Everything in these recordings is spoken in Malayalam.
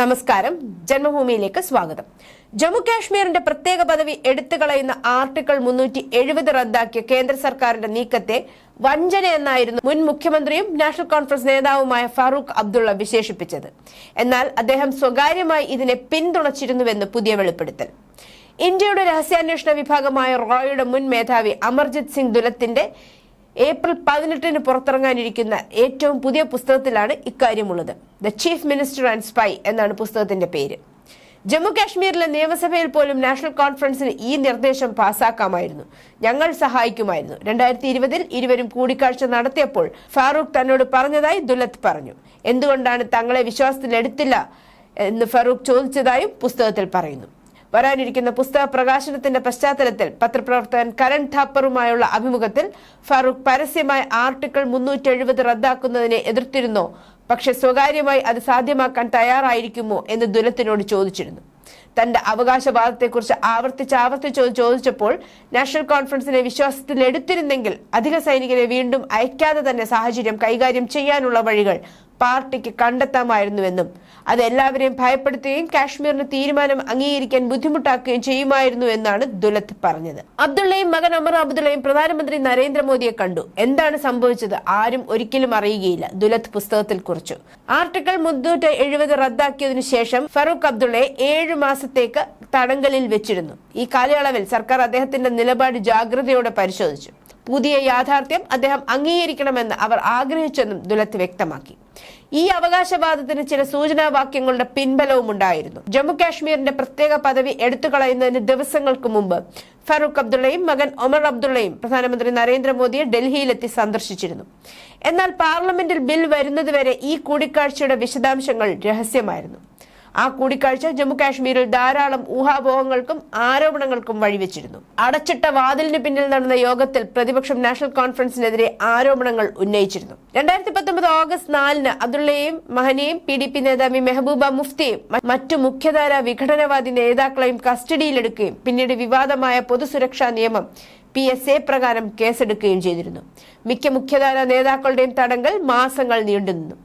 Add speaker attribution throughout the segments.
Speaker 1: നമസ്കാരം. ജന്മഭൂമിയിലേക്ക് സ്വാഗതം. ജമ്മു കാശ്മീരിന്റെ പ്രത്യേക പദവി എടുത്തു കളയുന്ന ആർട്ടിക്കിൾ മുന്നൂറ്റി എഴുപത് റദ്ദാക്കിയ കേന്ദ്ര സർക്കാരിന്റെ നീക്കത്തെ വഞ്ചനയെന്നായിരുന്നു മുൻ മുഖ്യമന്ത്രിയും നാഷണൽ കോൺഫറൻസ് നേതാവുമായ ഫാറൂഖ് അബ്ദുള്ള വിശേഷിപ്പിച്ചത്. എന്നാൽ അദ്ദേഹം സ്വകാര്യമായി ഇതിനെ പിന്തുണച്ചിരുന്നുവെന്ന് പുതിയ വെളിപ്പെടുത്തൽ. ഇന്ത്യയുടെ രഹസ്യാന്വേഷണ വിഭാഗമായ റോയുടെ മുൻ മേധാവി അമർജിത് സിംഗ് ദുലത്തിന്റെ ഏപ്രിൽ പതിനെട്ടിന് പുറത്തിറങ്ങാനിരിക്കുന്ന ഏറ്റവും പുതിയ പുസ്തകത്തിലാണ് ഇക്കാര്യമുള്ളത്. The chief minister and spy എന്നാണ് പുസ്തകത്തിന്റെ പേര്. ജമ്മു കാശ്മീരിലെ നിയമസഭയിൽ പോലും നാഷണൽ കോൺഫറൻസിന് ഈ നിർദ്ദേശം പാസാക്കാമായിരുന്നു. ഞങ്ങൾ സഹായിക്കുമായിരുന്നു. രണ്ടായിരത്തി ഇരുപതിൽ ഇരുവരും കൂടിക്കാഴ്ച നടത്തിയപ്പോൾ ഫാറൂഖ് തന്നോട് പറഞ്ഞതായി ദുലത്ത് പറഞ്ഞു. എന്തുകൊണ്ടാണ് തങ്ങളെ വിശ്വാസത്തിലെടുത്തില്ല എന്ന് ഫറൂഖ് ചോദിച്ചതായും പുസ്തകത്തിൽ പറയുന്നു. വരാനിരിക്കുന്ന പുസ്തക പ്രകാശനത്തിന്റെ പശ്ചാത്തലത്തിൽ പത്രപ്രവർത്തകൻ കരൺ ഥാപ്പറുമായുള്ള അഭിമുഖത്തിൽ ഫാറൂഖ് പരസ്യമായ ആർട്ടിക്കിൾ മുന്നൂറ്റി എഴുപത് റദ്ദാക്കുന്നതിനെ എതിർത്തിരുന്നോ. പക്ഷെ സ്വകാര്യമായി അത് സാധ്യമാക്കാൻ തയ്യാറായിരിക്കുമോ എന്ന് ദുരത്തിനോട് ചോദിച്ചിരുന്നു. തന്റെ അവകാശവാദത്തെക്കുറിച്ച് ആവർത്തിച്ച് ആവർത്തിച്ച് ചോദിച്ചപ്പോൾ നാഷണൽ കോൺഫറൻസിനെ വിശ്വാസത്തിൽ എടുത്തിരുന്നെങ്കിൽ അധിക സൈനികരെ വീണ്ടും അയക്കാതെ തന്നെ സാഹചര്യം കൈകാര്യം ചെയ്യാനുള്ള വഴികൾ പാർട്ടിക്ക് കണ്ടെത്താമായിരുന്നുവെന്നും അത് എല്ലാവരെയും ഭയപ്പെടുത്തുകയും കാശ്മീരിന് തീരുമാനം അംഗീകരിക്കാൻ ബുദ്ധിമുട്ടാക്കുകയും ചെയ്യുമായിരുന്നു എന്നാണ് ദുലത്ത് പറഞ്ഞത്. അബ്ദുള്ളയും മകൻ അമർ അബ്ദുള്ളയും പ്രധാനമന്ത്രി നരേന്ദ്രമോദിയെ കണ്ടു. എന്താണ് സംഭവിച്ചത് ആരും ഒരിക്കലും അറിയുകയില്ല ദുലത്ത് പുസ്തകത്തിൽ കുറിച്ചു. ആർട്ടിക്കിൾ മുന്നൂറ്റി എഴുപത് റദ്ദാക്കിയതിനു ശേഷം ഫറൂഖ് അബ്ദുള്ളയെ ഏഴ് മാസത്തേക്ക് തടങ്കലിൽ വെച്ചിരുന്നു. ഈ കാലയളവിൽ സർക്കാർ അദ്ദേഹത്തിന്റെ നിലപാട് ജാഗ്രതയോടെ പരിശോധിച്ചു. പുതിയ യാഥാർത്ഥ്യം അദ്ദേഹം അംഗീകരിക്കണമെന്ന് അവർ ആഗ്രഹിച്ചെന്നും ദുലത്ത് വ്യക്തമാക്കി. ഈ അവകാശവാദത്തിന് ചില സൂചനാവാക്യങ്ങളുടെ പിൻബലവും ഉണ്ടായിരുന്നു ജമ്മു കാശ്മീരിന്റെ പ്രത്യേക പദവി എടുത്തുകളയുന്നതിന് ദിവസങ്ങൾക്ക് മുമ്പ് ഫറൂഖ് അബ്ദുള്ളയും മകൻ ഒമർ അബ്ദുള്ളയും പ്രധാനമന്ത്രി നരേന്ദ്രമോദിയെ ഡൽഹിയിലെത്തി സന്ദർശിച്ചിരുന്നു. എന്നാൽ പാർലമെന്റിൽ ബിൽ വരുന്നതുവരെ ഈ കൂടിക്കാഴ്ചയുടെ വിശദാംശങ്ങൾ രഹസ്യമായിരുന്നു. ആ കൂടിക്കാഴ്ച ജമ്മു കാശ്മീരിൽ ധാരാളം ഊഹാപോഹങ്ങൾക്കും ആരോപണങ്ങൾക്കും വഴിവെച്ചിരുന്നു. അടച്ചിട്ട വാതിലിന് പിന്നിൽ നടന്ന യോഗത്തിൽ പ്രതിപക്ഷം നാഷണൽ കോൺഫറൻസിനെതിരെ ആരോപണങ്ങൾ ഉന്നയിച്ചിരുന്നു. രണ്ടായിരത്തി പത്തൊമ്പത് ഓഗസ്റ്റ് നാലിന് അബ്ദുള്ളയെയും മഹനെയും പി ഡി പി നേതാവി മെഹബൂബ മുഫ്തിയും മറ്റു മുഖ്യധാര വിഘടനവാദി നേതാക്കളെയും കസ്റ്റഡിയിലെടുക്കുകയും പിന്നീട് വിവാദമായ പൊതുസുരക്ഷാ നിയമം പി എസ് എ പ്രകാരം കേസെടുക്കുകയും ചെയ്തിരുന്നു. മിക്ക മുഖ്യധാര നേതാക്കളുടെയും തടങ്കൽ മാസങ്ങൾ നീണ്ടുനിന്നു.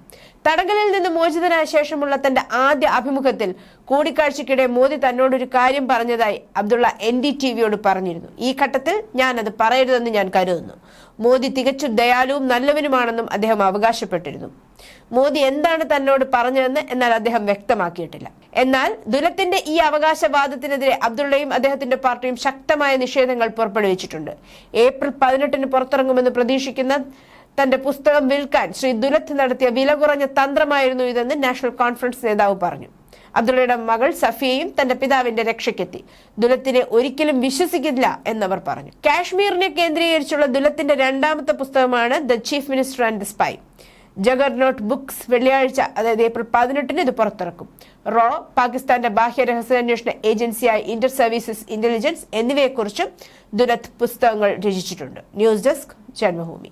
Speaker 1: തടങ്കലിൽ നിന്ന് മോചിതനായ ശേഷമുള്ള തന്റെ ആദ്യ അഭിമുഖത്തിൽ കൂടിക്കാഴ്ചയ്ക്കിടെ മോദി തന്നോടൊരു കാര്യം പറഞ്ഞതായി അബ്ദുള്ള എൻ ഡി ടി വിയോട് പറഞ്ഞിരുന്നു. ഈ ഘട്ടത്തിൽ ഞാൻ അത് പറയരുതെന്ന് ഞാൻ കരുതുന്നു. മോദി തികച്ചും ദയാലുവും നല്ലവനുമാണെന്നും അദ്ദേഹം അവകാശപ്പെട്ടിരുന്നു. മോദി എന്താണ് തന്നോട് പറഞ്ഞതെന്ന് എന്നാൽ അദ്ദേഹം വ്യക്തമാക്കിയിട്ടില്ല. എന്നാൽ ദുരത്തിന്റെ ഈ അവകാശവാദത്തിനെതിരെ അബ്ദുള്ളയും അദ്ദേഹത്തിന്റെ പാർട്ടിയും ശക്തമായ നിഷേധങ്ങൾ പുറപ്പെടുവിച്ചിട്ടുണ്ട്. ഏപ്രിൽ പതിനെട്ടിന് പുറത്തിറങ്ങുമെന്ന് പ്രതീക്ഷിക്കുന്ന തന്റെ പുസ്തകം വിൽക്കാൻ ശ്രീ ദുലത്ത് നടത്തിയ വില കുറഞ്ഞ തന്ത്രമായിരുന്നു ഇതെന്ന് നാഷണൽ കോൺഫറൻസ് നേതാവ് പറഞ്ഞു. അബ്ദുള്ളയുടെ മകൾ സഫിയയും തന്റെ പിതാവിന്റെ രക്ഷയ്ക്കെത്തി. ദുലത്തിനെ ഒരിക്കലും വിശ്വസിക്കില്ല എന്നവർ പറഞ്ഞു. കാശ്മീരിനെ കേന്ദ്രീകരിച്ചുള്ള ദുലത്തിന്റെ രണ്ടാമത്തെ പുസ്തകമാണ് the chief minister and the spy. Juggernaut books വെള്ളിയാഴ്ച അതായത് ഏപ്രിൽ പതിനെട്ടിന് ഇത് പുറത്തിറക്കും. റോ പാകിസ്ഥാന്റെ ബാഹ്യ രഹസ്യാന്വേഷണ ഏജൻസിയായ ഇന്റർ സർവീസസ് ഇന്റലിജൻസ് എന്നിവയെക്കുറിച്ചും ദുലത്ത് പുസ്തകങ്ങൾ രചിച്ചിട്ടുണ്ട്. News desk Janmabhumi.